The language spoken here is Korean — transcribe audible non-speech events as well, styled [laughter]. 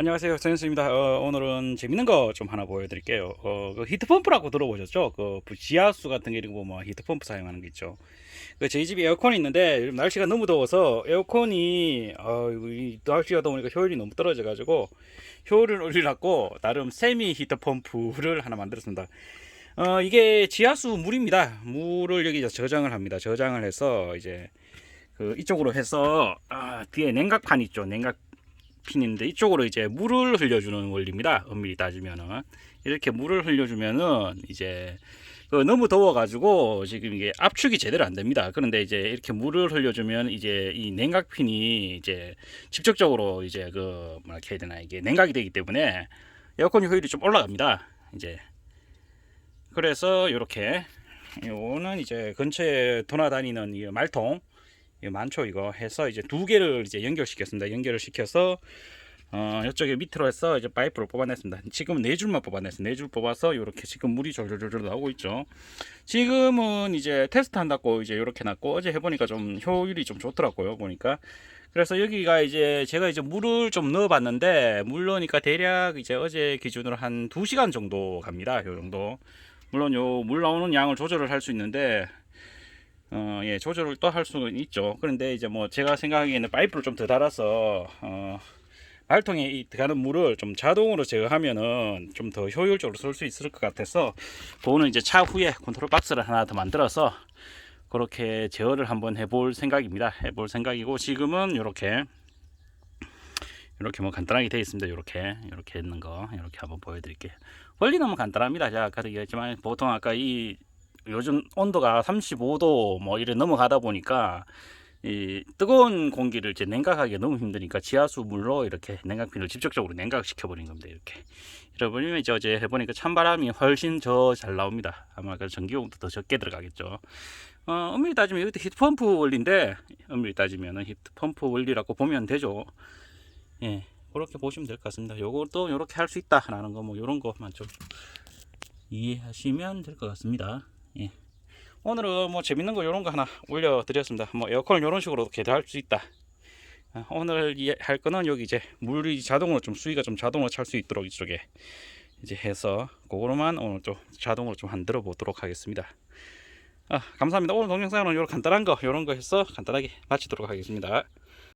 안녕하세요. 전현수입니다. 어, 오늘은 재밌는 거 좀 하나 보여드릴게요. 어, 그 히트펌프라고 들어보셨죠? 그 지하수 같은 게 이런 뭐 히트펌프 사용하는 게 있죠. 그 저희 집에 에어컨이 있는데 요즘 날씨가 너무 더워서 에어컨이 어, 이 날씨가 더우니까 효율이 너무 떨어져 가지고 효율을 [laughs] 올리려고 나름 세미 히트펌프를 하나 만들었습니다. 어, 이게 지하수 물입니다. 물을 여기 저장을 합니다. 저장을 해서 이제 그 이쪽으로 해서 아, 뒤에 냉각판 있죠. 냉각 핀인데 이쪽으로 이제 물을 흘려주는 원리입니다. 엄밀히 따지면은 이렇게 물을 흘려주면은 이제 그 너무 더워가지고 지금 이게 압축이 제대로 안 됩니다. 그런데 이제 이렇게 물을 흘려주면 이제 이 냉각핀이 이제 직접적으로 이제 그 뭐라 해야 되나 이게 냉각이 되기 때문에 에어컨 효율이 좀 올라갑니다. 이제 그래서 이렇게 요거는 이제 근처에 돌아다니는 이 말통 이거 많죠. 이거 해서 이제 두 개를 이제 연결시켰습니다. 연결을 시켜서 어 이쪽에 밑으로 해서 이제 파이프를 뽑아냈습니다. 지금은 네 줄만 뽑아냈어요. 네 줄 뽑아서 이렇게 지금 물이 졸졸졸 나오고 있죠. 지금은 이제 테스트 한다고 이제 이렇게 놨고 어제 해보니까 좀 효율이 좀 좋더라고요 보니까. 그래서 여기가 이제 제가 이제 물을 좀 넣어봤는데 물 넣으니까 대략 이제 어제 기준으로 한 2시간 정도 갑니다. 요 정도. 물론 요 물 나오는 양을 조절을 할 수 있는데 어, 예, 조절을 또 할 수는 있죠. 그런데 이제 뭐 제가 생각하기에는 파이프를 좀 더 달아서 어, 말통에 이 들어가는 물을 좀 자동으로 제어하면은 좀 더 효율적으로 쓸 수 있을 것 같아서 그거는 이제 차후에 컨트롤 박스를 하나 더 만들어서 그렇게 제어를 한번 해볼 생각입니다. 해볼 생각이고 지금은 이렇게 이렇게 뭐 간단하게 되어 있습니다. 이렇게 이렇게 있는 거 이렇게 한번 보여드릴게요. 원리는 뭐 간단합니다. 제가 아까 얘기했지만 보통 아까 이 요즘 온도가 35도 뭐 이래 넘어가다 보니까 이 뜨거운 공기를 이제 냉각하기 너무 힘드니까 지하수 물로 이렇게 냉각핀을 직접적으로 냉각시켜 버린 겁니다 이렇게. 여러분이 이제 어제 해보니까 찬바람이 훨씬 더 잘 나옵니다. 아마 그 전기용도 더 적게 들어가겠죠. 어, 엄밀히 따지면 이것도 히트펌프 원리인데 엄밀히 따지면 히트펌프 원리라고 보면 되죠. 예 그렇게 보시면 될 것 같습니다. 요것도 이렇게 할 수 있다라는 거 뭐 이런 것만 좀 이해하시면 될 것 같습니다 예. 오늘은 뭐 재밌는 거 이런 거 하나 올려드렸습니다. 뭐 에어컨을 이런 식으로 개조할 수 있다. 아, 오늘 이- 할 거는 여기 이제 물이 자동으로 좀 수위가 좀 자동으로 찰 수 있도록 이쪽에 이제 해서 그거로만 오늘 좀 자동으로 좀 만들어 보도록 하겠습니다. 아, 감사합니다. 오늘 동영상은 이런 간단한 거 이런 거 해서 간단하게 마치도록 하겠습니다.